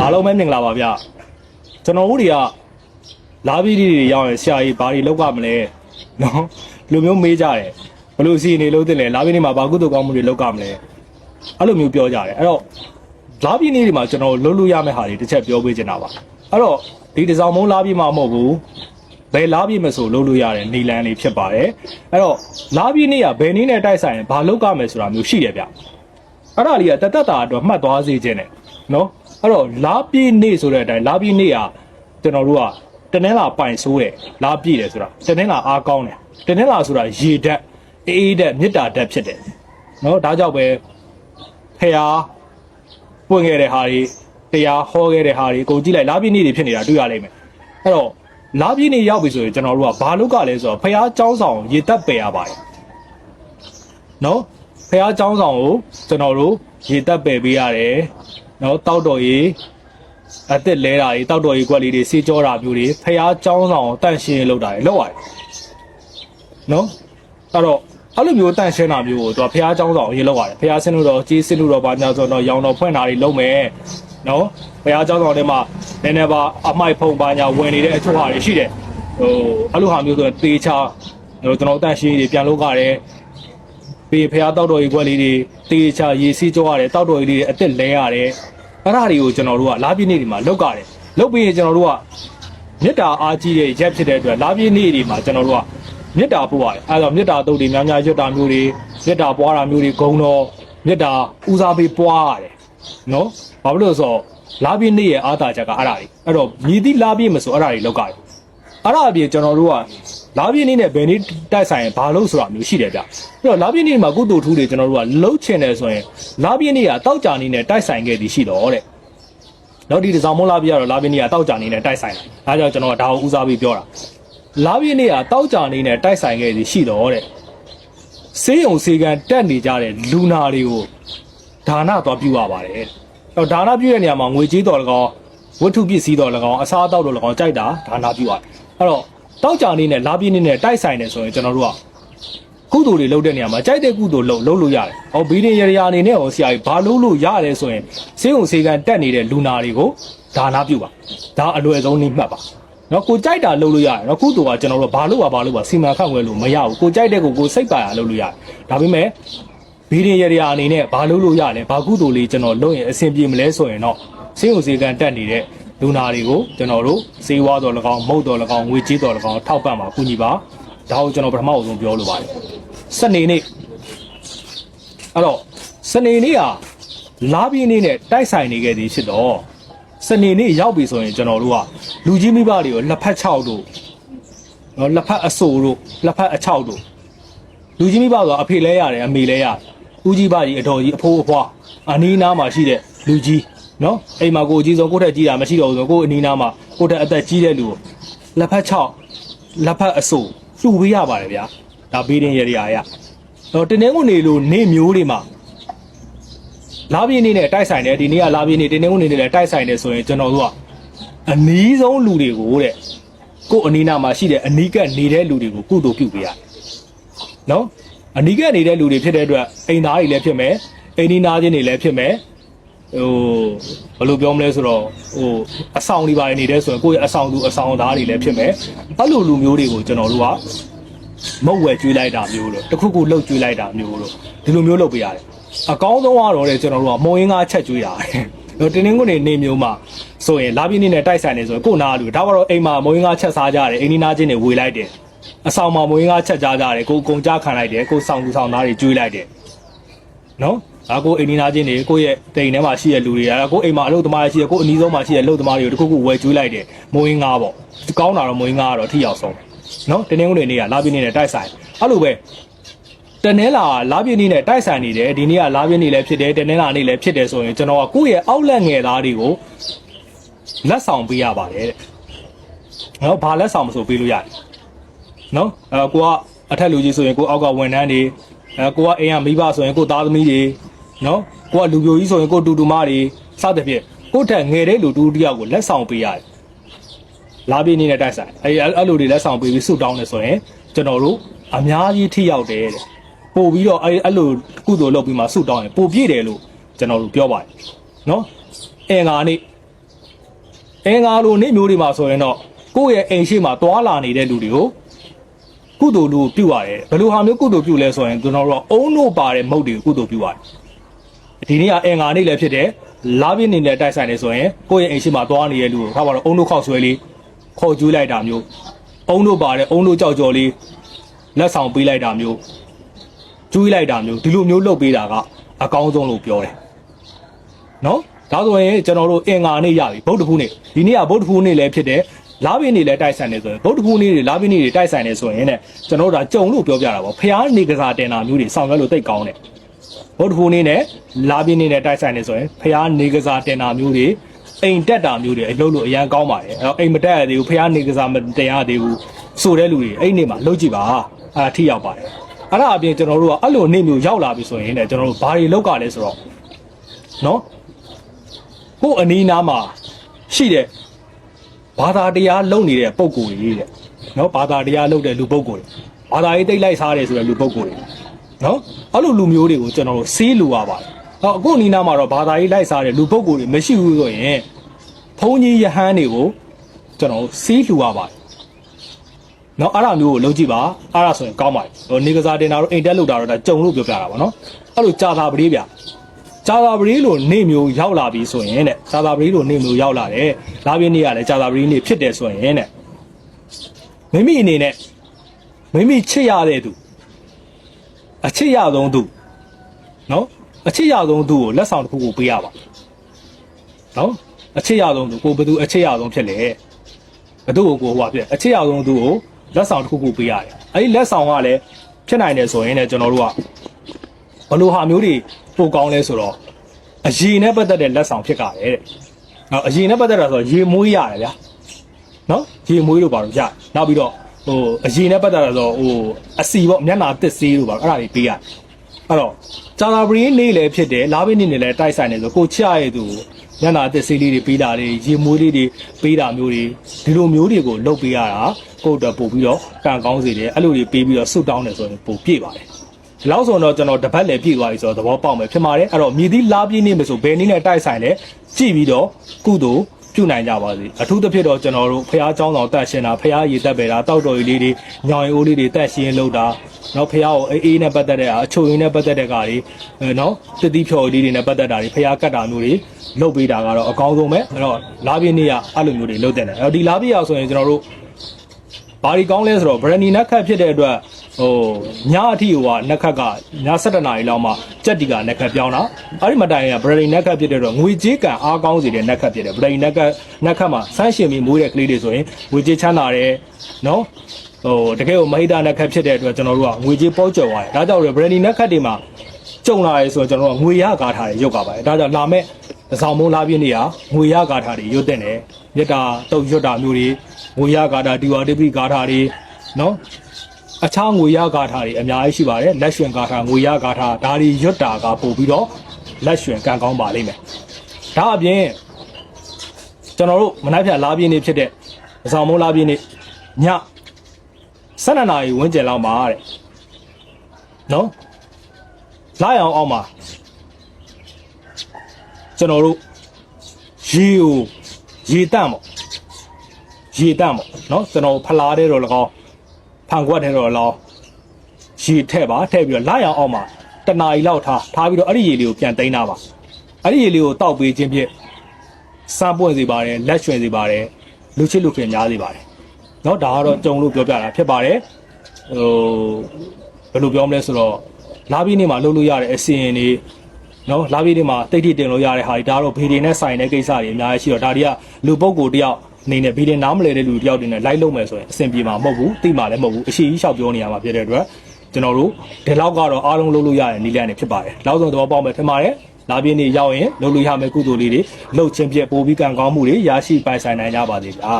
အားလုံးပဲမင်္ဂလာပါဗျကျွန်တော်တို့တွေကလာပြီးတွေရောက်ရင်ဆရာကြီးဘာတွေလောက်ကမလဲနော်လူမျိုးမေးကြတယ်ဘလို့စီနေလို့တင်လဲလာပြီးနေမှာဘာကုသိုလ်ကောင်းမှုတွေလောက်ကမလဲအဲ့လိုမျိုးပြောကြတယ်အဲ့တော့လာပြီးနေတွေမှာကျွန်တော်လှုပ်လို့ရမယ့်ဟာတွေတစ်ချက်ပြောပေးချင်တာပါအဲ့တော့ဒီတစ်စောင်းမုံလာပြီးမှမဟုတ်ဘူး ဘယ်လာပြီးမဆိုလှုပ်လို့ရတယ်နေလန်းလေးဖြစ်ပါတယ်အဲ့တော့လာပြီးနေကဘယ်နည်းနဲ့တိုက်ဆိုင်ရင်ဘာလောက်ကမယ်ဆိုတာမျိုးရှိတယ်ဗျအဲ့ဒါလေးကတသက်တာအတွက်မှတ်သွားစေခြင်းနဲ့နော်အဲ့တော့လာပြည့်နေ့ဆိုတဲ့အတိုင်းလာပြည့်နေ့ကကျွန်တော်တို့ကတနင်္လာပိုင်ဆိုးတယ်လာပြည့်တယ်ဆိုတာတနင်္လာအားကောင်းတယ်တနင်္လာဆိုတာရေဓာတ်အေးအေးဓာတ်မေတ္တာဓာတ်ဖြစ်တယ်နော်ဒါကြောင့်ပဲဖះပွင့်ခဲ့တဲ့ဟာတွေတရားဟောခဲ့တဲ့ဟာတွေအကုန်ကြည့်လိုက်လာပြည့်နေ့တွေဖြစ်နေတာတွေ့ရလိမ့်မယ်အဲ့တော့ လာပြည့်နေ့ရောက်ပြီဆိုရင်ကျွန်တော်တို့ကဘာလုပ်ကလဲဆိုတော့ဖះเจ้าဆောင်ရေတက်ပယ်ရပါတယ် နော်ဖះเจ้าဆောင်ကိုကျွန်တော်တို့ရေတက်ပယ်ပေးရတယ်နော်တောက်တော်ရေအစ်စ်လဲတာတွေတောက်တော်ရေကွက်လေးတွေစေးကြောတာမျိုးတွေဖះเจ้าဆောင်ကိုတန့်ရှင်းလုပ်တာတွေလုပ်ရတယ်နော်အဲ့တော့အဲ့လိုမျိုးတန့်ရှင်းတာမျိုးကိုသူကဖះเจ้าဆောင်အရင်လုပ်ရတယ်ဖះဆင်းလို့တော့ကြီးဆင်းလို့တော့ဘာညာဆိုတော့ရောင်တော်ဖွင့်တာတွေလုပ်မယ်နော်ဖះเจ้าဆောင်တွေမှာ နည်းနည်းပါအမိုက်ဖုံပါညာဝင်နေတဲ့အချို့ဟာတွေရှိတယ်ဟိုအဲ့လိုဟာမျိုးဆိုတော့တေချာဟိုကျွန်တော်တန့်ရှင်းတွေပြန်လုပ်ရတယ်ပြီးဖះတောက်တော်ကြီးခွက်လေးတွေတေးချရေစီးကြောရတယ်တောက်တော်ကြီးတွေအစ်စ်လဲရတယ်အဲ့ဒါတွေကိုကျွန်တော်တို့ကလာပြည့်နေ့တွေမှာလောက်ရတယ်လောက်ပြီးရင်ကျွန်တော်တို့ကမေတ္တာအားကြီးတဲ့ရက်ဖြစ်တဲ့အတွက်လာပြည့်နေ့တွေမှာကျွန်တော်တို့ကမေတ္တာပို့ရတယ်အဲ့တော့မေတ္တာတုတ်တွေများများရွတ်တာမျိုးတွေမေတ္တာပွားတာမျိုးတွေဂုံတော်မေတ္တာဦးစားပေးပွားရတယ်နော်ဘာဖြစ်လို့လဲဆိုတော့ လာပြည့်နေ့ရဲ့အားသာချက်ကအဲ့ဒါတွေအဲ့တော့မြည်သည့်လာပြည့်မဆိုအဲ့ဒါတွေလောက်ရတယ်အဲ့ဒါအပြင်ကျွန်တော်တို့ကလာပြည့်နေ့နဲ့ဘယ်နေ့တိုက်ဆိုင်ရင်ဘာလို့ဆိုတာမျိုးရှိတယ်ဗျအဲ့တော့လာပြည့်နေ့မှာကုသိုလ်ထူးတွေကျွန်တော်တို့ကလှုပ်ချင်တယ်ဆိုရင်လာပြည့်နေ့ကတောက်ကြနေနဲ့တိုက်ဆိုင်ခဲ့သည်ရှိတော့တဲ့နောက်ဒီတစ်စောင်းမုန်းလာပြည့်ကတော့လာပြည့်နေ့ကတောက်ကြနေနဲ့တိုက်ဆိုင်တာဒါကြောင့်ကျွန်တော်ကဒါကိုဦးစားပြီးပြောတာလာပြည့်နေ့ကတောက်ကြနေနဲ့တိုက်ဆိုင်ခဲ့သည်ရှိတော့တဲ့စေးုံစေကံတက်နေကြတဲ့လူနာတွေကိုဒါနသွားပြုရပါတယ် တဲ့အဲ့တော့ဒါနပြုတဲ့နေရာမှာငွေကြေးတော်၎င်းဝတ္ထုပစ္စည်းတော်၎င်းအစားအသောက်တော်၎င်းကြိုက်တာဒါနပြုရတယ်အဲ့တော့တောက်ကြနေနဲ့လာပြည့်နေ့နဲ့တိုက်ဆိုင်တယ်ဆိုရင်ကျွန်တော်တို့ကကုသိုလ်တွေလုပ်တဲ့နေရာမှာကြိုက်တဲ့ကုသိုလ်လုပ်လုပ်လို့ရတယ်။ဟောဘီဒင်ရရအနေနဲ့ဟောဆရာကြီးဘာလုပ်လို့ရတယ်ဆိုရင်စေုံစေကန်တက်နေတဲ့လူနာတွေကိုဒါနာပြုပါ။ဒါအလွယ်ဆုံးနှိမှတ်ပါ။နော်ကိုကြိုက်တာလုပ်လို့ရတယ်။နော်ကုသိုလ်ကကျွန်တော်တို့ဘာလုပ်ပါဘာလုပ်ပါစီမံခန့်ခွဲလို့မရဘူး။ကိုကြိုက်တဲ့ကိုကိုစိတ်ပါရလုပ်လို့ရတယ်။ဒါပေမဲ့ ဘီဒင်ရရအနေနဲ့ဘာလုပ်လို့ရလဲ။ဘာကုသိုလ်လေးကျွန်တော်လုပ်ရင်အဆင်ပြေမလဲဆိုရင်တော့စေုံစေကန်တက်နေတဲ့လူနာတွေကိုကျွန်တော်တို့စေဝါတော်၎င်းမုတ်တော်၎င်းငွေကြေးတော်၎င်းထောက်ပံ့ပါကူညီပါ။ဒါကိုကျွန်တော်ပထမအဆုံးပြောလိုပါတယ်။စနေနေ့အဲ့တော့စနေနေ့ကလာပြင်းနေ့နဲ့တိုက်ဆိုင်နေခဲ့သည်ဖြစ်တော့စနေနေ့ရောက်ပြီဆိုရင်ကျွန်တော်တို့ကလူကြီးမိဘတွေကိုလက်ဖက်6တို့နော်လက်ဖက်အဆိုတို့လက်ဖက်အ6တို့လူကြီးမိဘကအဖေလဲရတယ်အမေလဲရတယ် ဦးကြီးပါကြီးအတော်ကြီးအဖိုးအဖွားအနီးနားမှာရှိတဲ့လူကြီးနော်အိမ်မှာကိုအကြီးဆုံးကိုယ့်ထက်ကြီးတာမရှိတော့ဘူးဆိုကိုယ့်အနီးနားမှာကိုယ့်ထက်အသက်ကြီးတဲ့လူကိုလက်ဖက်6လက်ဖက်အဆိုလှူပေးရပါတယ်ဗျာဒါဘေးရင်ရရရတော့တင်းနှင်းကိုနေလို့နေမျိုးတွေမှာလာပြင်းနေနဲ့တိုက်ဆိုင်တယ်ဒီနေ့ကလာပြင်းနေတင်းနှင်းကိုနေနဲ့တိုက်ဆိုင်တယ်ဆိုရင်ကျွန်တော်တို့ကအနီးဆုံးလူတွေကိုတဲ့ကိုယ့်အနီးနားမှာရှိတဲ့အနီးကပ်နေတဲ့လူတွေကိုကုသိုလ်ပြုပေးရတယ်နော် အနီးကပ်နေတဲ့လူတွေဖြစ်တဲ့အတွက်အိမ်သားတွေလည်းဖြစ်မယ်အိမ်နီးနားချင်းတွေလည်းဖြစ်မယ်ဟိုဘယ်လိုပြောမလဲဆိုတော့ဟိုအဆောင်တွေပါနေတဲ့ဆိုရင်ကိုယ့်ရဲ့အဆောင်သူအဆောင်သားတွေလည်းဖြစ်မယ်အဲ့လိုလူမျိုးတွေကိုကျွန်တော်တို့ကမုတ်ဝယ်ကျွေးလိုက်တာမျိုးလို့တစ်ခုခုလှုပ်ကျွေးလိုက်တာမျိုးလို့ဒီလိုမျိုးလုပ်ပေးရတယ်အကောင်းဆုံးကတော့တဲ့ကျွန်တော်တို့ကမုံရင်းကားချက်ကျွေးတာတော့တင်းတင်းကိုနေနေမျိုးမှာဆိုရင်လာပြင်းနေနဲ့တိုက်ဆိုင်နေဆိုရင်ကို့နာလူဒါကတော့အိမ်မှာမုံရင်းကားချက်စားကြတယ်အိမ်နီးနားချင်းတွေဝေလိုက်တယ် အဆောင်မှာမုံရင်းကားချက်ကြကြတယ်ကိုအကုန်ကြခံလိုက်တယ်ကိုဆောင်သူဆောင်သားတွေကျွေးလိုက်တယ်နော်ဒါကိုအိမ်နီးနားချင်းတွေကိုယ့်ရဲ့တိမ်ထဲမှာရှိတဲ့လူတွေကကိုအိမ်မှာအလုပ်သမားတွေရှိတယ်ကိုအနီးဆုံးမှာရှိတဲ့အလုပ်သမားတွေကိုတစ်ခုခုဝယ်ကျွေးလိုက်တယ်မုံရင်းကားပေါ့ကောင်းတာတော့မုံရင်းကားကတော့ထိရောက်ဆုံးနော်တင်းတင်းကုန်တွေနေကလာပြင်းနေတဲ့တိုက်ဆိုင်အဲ့လိုပဲတနင်္လာလာပြင်းနေနဲ့တိုက်ဆိုင်နေတယ်ဒီနေ့ကလာပြင်းနေလည်းဖြစ်တယ်တနင်္လာနေ့လည်းဖြစ်တယ်ဆိုရင်ကျွန်တော်ကကိုယ့်ရဲ့အောက်လက်ငယ်သားတွေကိုလက်ဆောင်ပေးရပါတယ်တဲ့နော်ဘာလက်ဆောင်မဆိုပေးလို့ရတယ် နော်အဲကိုကအထက်လူကြီးဆိုရင်ကိုအောက်ကဝန်ထမ်းတွေအဲကိုကအိမ်ကမိဘဆိုရင်ကိုသားသမီးတွေနော်ကိုကလူပြိုကြီးဆိုရင်ကိုတူတူမတွေစသဖြင့်ကိုယ့်ထက်ငယ်တဲ့လူတူတူတယောက်ကိုလက်ဆောင်ပေးရတယ်လာပြင်းနေတဲ့တိုက်ဆိုင်အဲအဲ့လိုတွေလက်ဆောင်ပေးပြီးဆုတောင်းနေဆိုရင်ကျွန်တော်တို့အများကြီးထိရောက်တယ်တဲ့ပို့ပြီးတော့အဲ့အဲ့လိုကုသိုလ်လုပ်ပြီးမှဆုတောင်းရင်ပို့ပြည့်တယ်လို့ကျွန်တော်တို့ပြောပါတယ်နော်အင်္ဂါနေ့အင်္ဂါလိုနေ့မျိုးတွေမှာဆိုရင်တော့ကိုယ့်ရဲ့အိမ်ရှိမှာတွာလာနေတဲ့လူတွေကို ကုသိုလ်လူပြုရတယ်ဘယ်လိုဟာမျိုးကုသိုလ်ပြုလဲဆိုရင်ကျွန်တော်တို့ကအုံတို့ပါတဲ့မုတ်တွေကိုကုသိုလ်ပြုရတယ်ဒီနေ့ကအင်္ဂါနေ့လည်းဖြစ်တယ်လာပြည့်နေနဲ့တိုက်ဆိုင်နေဆိုရင်ကိုယ့်ရဲ့အိမ်ရှိမှာတွာနေတဲ့လူကိုထားပါတော့အုံတို့ခောက်ဆွဲလေးခေါ်ကျူးလိုက်တာမျိုးအုံတို့ပါတဲ့အုံတို့ကြောက်ကြော်လေးလက်ဆောင်ပေးလိုက်တာမျိုးကျွေးလိုက်တာမျိုးဒီလိုမျိုးလုပ်ပေးတာကအကောင်းဆုံးလို့ပြောတယ်နော်ဒါဆိုရင်ကျွန်တော်တို့အင်္ဂါနေ့ရပြီဗုဒ္ဓဖူးနေ့ဒီနေ့ကဗုဒ္ဓဖူးနေ့လည်းဖြစ်တယ် လာဘင်းနေ့လည်းတိုက်ဆိုင်နေဆိုရင်ဗုဒ္ဓဖူးနေ့တွေလာဘင်းနေ့တွေတိုက်ဆိုင်နေဆိုရင်ねကျွန်တော်တို့ဒါကြုံလို့ပြောပြတာပေါ့ဖះနေကစားတင်တာမျိုးတွေဆောင်ရွက်လို့တိတ်ကောင်းတယ်ဗုဒ္ဓဖူးနေ့နဲ့လာဘင်းနေ့နဲ့တိုက်ဆိုင်နေဆိုရင်ဖះနေကစားတင်တာမျိုးတွေအိမ်တက်တာမျိုးတွေအလုပ်လို့အရန်ကောင်းပါတယ်အဲ့တော့အိမ်မတက်ရသေးဘူးဖះနေကစားမတင်ရသေးဘူးဆိုတဲ့လူတွေအဲ့ဒီနေ့မှာလုပ်ကြည့်ပါအဲ့ဒါထိရောက်ပါတယ်အဲ့ဒါအပြင်ကျွန်တော်တို့ကအဲ့လိုနေ့မျိုးရောက်လာပြီဆိုရင်လည်းကျွန်တော်တို့ဘာတွေလောက်ကလဲဆိုတော့နော်ကို့အနီးနားမှာရှိတဲ့ ဘာသာတရားလုံနေတဲ့ပုံကိုယ်ကြီးတဲ့နော်ဘာသာတရားလုံတဲ့လူပုံကိုယ်တွေဘာသာရေးတိတ်လိုက်စားတယ်ဆိုတဲ့လူပုံကိုယ်တွေနော်အဲ့လိုလူမျိုးတွေကိုကျွန်တော်တို့စေးလူရပါတယ်ဟောအခုအနီးနားမှာတော့ဘာသာရေးလိုက်စားတဲ့လူပုံကိုယ်တွေမရှိဘူးဆိုရင်ဘုန်းကြီးယဟန်တွေကိုကျွန်တော်တို့စေးလူရပါတယ်နော်အဲ့ဒါမျိုးကိုလုပ်ကြည့်ပါအဲ့ဒါဆိုရင်ကောင်းပါတယ်ဟိုနေကစားတင်တာတော့အိမ်တက်လောက်တာတော့ဒါကြုံလို့ပြောပြတာပါနော်အဲ့လိုကြာသာပတိဗျ ကြာသာပတိလို့နေမျိုးရောက်လာပြီဆိုရင်တဲ့ကြာသာပတိလို့နေမျိုးရောက်လာတယ်လာပြင်းနေရတယ်ကြာသာပတိနေဖြစ်တယ်ဆိုရင်တဲ့မိမိအနေနဲ့မိမိချစ်ရတဲ့သူအချစ်ရဆုံးသူနော်အချစ်ရဆုံးသူကိုလက်ဆောင်တစ်ခုကိုပေးရပါနော်အချစ်ရဆုံးသူကိုဘယ်သူအချစ်ရဆုံးဖြစ်လဲဘယ်သူ့ကိုကိုဟိုပါဖြစ်အချစ်ရဆုံးသူကိုလက်ဆောင်တစ်ခုခုပေးရတယ်အဲ့ဒီလက်ဆောင်ကလည်းဖြစ်နိုင်တယ်ဆိုရင်လည်းကျွန်တော်တို့ကဘယ်လိုဟာမျိုးတွေ ပိုကောင်းလဲဆိုတော့အရေနဲ့ပတ်သက်တဲ့လက်ဆောင်ဖြစ်ကြတယ်တဲ့နော်အရေနဲ့ပတ်သက်တာဆိုတော့ရေမွေးရတယ်ဗျာနော်ရေမွေးလို့ပါတော့ရတယ်နောက်ပြီးတော့ဟိုအရေနဲ့ပတ်သက်တာဆိုတော့ဟိုအစီပေါ့မျက်နာတစ်စေးလို့ပါအဲ့ဒါတွေပေးရတယ်အဲ့တော့ဂျာလာဘရီနေ့လည်းဖြစ်တယ်လာဘင်းနေ့လည်းတိုက်ဆိုင်နေဆိုကိုချရရဲ့သူကိုမျက်နာတစ်စေးလေးတွေပေးတာတွေရေမွေးလေးတွေပေးတာမျိုးတွေဒီလိုမျိုးတွေကိုလုပ်ပေးရတာကိုယ့်အတွက်ပို့ပြီးတော့ကံကောင်းစေတယ်အဲ့လိုတွေပေးပြီးတော့ဆုတ်တောင်းတယ်ဆိုရင်ပို့ပြည့်ပါတယ် ဒီလောက်ဆိုတော့ကျွန်တော်တပတ်လည်းပြည့်သွားပြီဆိုတော့သဘောပေါက်မယ်ဖြစ်ပါတယ်အဲ့တော့မြည်သီးလာပြည့်နေမယ်ဆိုဘယ်နည်းနဲ့တိုက်ဆိုင်လဲကြည့်ပြီးတော့ကုသိုလ်ပြုနိုင်ကြပါစေအထူးသဖြင့်တော့ကျွန်တော်တို့ဖះเจ้าတော်တက်ရှင်တာဖះရည်တက်ပေတာတောက်တော်ကြီးလေးတွေညောင်ရီအိုးလေးတွေတက်ရှင်လောက်တာနော်ဖះကိုအေးအေးနဲ့ပတ်သက်တဲ့အချိုရင်းနဲ့ပတ်သက်တဲ့ကားတွေအဲနော်စစ်တီးဖြော်လေးတွေနဲ့ပတ်သက်တာတွေဖះကတ်တာမျိုးတွေလုပ်ပေးတာကတော့အကောင်းဆုံးပဲအဲ့တော့လာပြည့်နေ့ကအဲ့လိုမျိုးတွေလုပ်တဲ့တယ်အဲ့တော့ဒီလာပြည့်ရဆိုရင်ကျွန်တော်တို့ ဘာဒီကောင်းလဲဆိုတော့ဗရဏီနက်ခတ်ဖြစ်တဲ့အတွက် ဟိုညအထိဟိုကနက်ခတ်ကည7နာရီလောက်မှကြက်တီကနက်ခတ်ပြောင်းတာအဲ့ဒီမတိုင်ကဗရဏီနက်ခတ်ဖြစ်တဲ့အတွက်ငွေကြေးကံအားကောင်းစေတဲ့နက်ခတ်ဖြစ်တယ်ဗရဏီနက်ခတ်နက်ခတ်မှာဆန်းရှင်ပြီးမွေးတဲ့ကလေးတွေဆိုရင်ငွေကြေးချမ်းသာတယ်နော်ဟိုတကယ်ကိုမဟိတာနက်ခတ်ဖြစ်တဲ့အတွက်ကျွန်တော်တို့ကငွေကြေးပေါကျော်သွားတယ်ဒါကြောင့်ဗရဏီနက်ခတ်တွေမှာကြုံလာရဲဆိုတော့ကျွန်တော်တို့ကငွေရကားထားတွေရုပ်ကပါတယ်ဒါကြောင့်လာမဲ့တစ်ဆောင်မိုးလာပြင်းနေရငွေရကားထားတွေရုပ်တဲ့တယ်မြတ်တာတုတ်ရွတ်တာမျိုးတွေငွေရကားတာဒီဝါတိပိကားထားတွေနော် အခြားငွေရကားထားတွေအများကြီးရှိပါတယ်လက်ရွှင်ကားထားငွေရကားထားဒါတွေရွတ်တာကပို့ပြီးတော့လက်ရွှင်ကံကောင်းပါလိမ့်မယ်ဒါအပြင်ကျွန်တော်တို့မနှက်ဖြတ်လာပြင်းနေဖြစ်တဲ့အဆောင်မိုးလာပြင်းနေည7နာရီဝန်းကျင်လောက်မှာတဲ့နော်လာရအောင်အောင်မှာကျွန်တော်တို့ရေကိုရေတန့်ပေါ့ရေတန့်ပေါ့နော်ကျွန်တော်ဖလားတဲ့တော့လကောင်း ဖန်ခွက်တဲ့တော့လောင်းရေထည့်ပါထည့်ပြီးတော့လာရအောင်အောင်မှာတနာရီလောက်ထားထားပြီးတော့အဲ့ဒီရေလေးကိုပြန်သိမ်းတာပါအဲ့ဒီရေလေးကိုတောက်ပေးခြင်းဖြင့်စမ်းပွင့်စေပါတယ်လက်ရွှင်စေပါတယ်လူချစ်လူခင်များစေပါတယ်เนาะဒါကတော့ကြုံလို့ပြောပြတာဖြစ်ပါတယ်ဟိုဘယ်လိုပြောမလဲဆိုတော့လာပြီးနေမှာလှုပ်လို့ရတဲ့အစီရင်တွေနော်လာပြီးနေမှာတိတ်တိတ်တင်လို့ရတဲ့ဟာတွေဒါကတော့ဗီဒီနဲ့ဆိုင်တဲ့ကိစ္စတွေအများကြီးရှိတော့ဒါတွေကလူပုဂ္ဂိုလ်တယောက်အ နေနဲ့ဗီဒီနားမလဲတဲ့လူတယောက်တွေနဲ့လိုက်လုပ်မယ်ဆိုရင်အဆင်ပြေမှာမဟုတ်ဘူးသိမှာလည်းမဟုတ်ဘူးအရှိကြီးလျှောက်ပြောနေရမှာဖြစ်တဲ့အတွက်ကျွန်တော်တို့ဒီလောက်ကတော့အားလုံးလုပ်လို့ရတဲ့နည်းလမ်းတွေဖြစ်ပါတယ်နောက်ဆုံးသဘောပေါက်မယ်ထင်ပါတယ်လာပြင်းနေရောက်ရင်လုပ်လို့ရမယ့်ကုသိုလ်လေးတွေလှုပ်ချင်းပြပို့ပြီးကံကောင်းမှုတွေရရှိပိုင်ဆိုင်နိုင်ကြပါစေဗျာ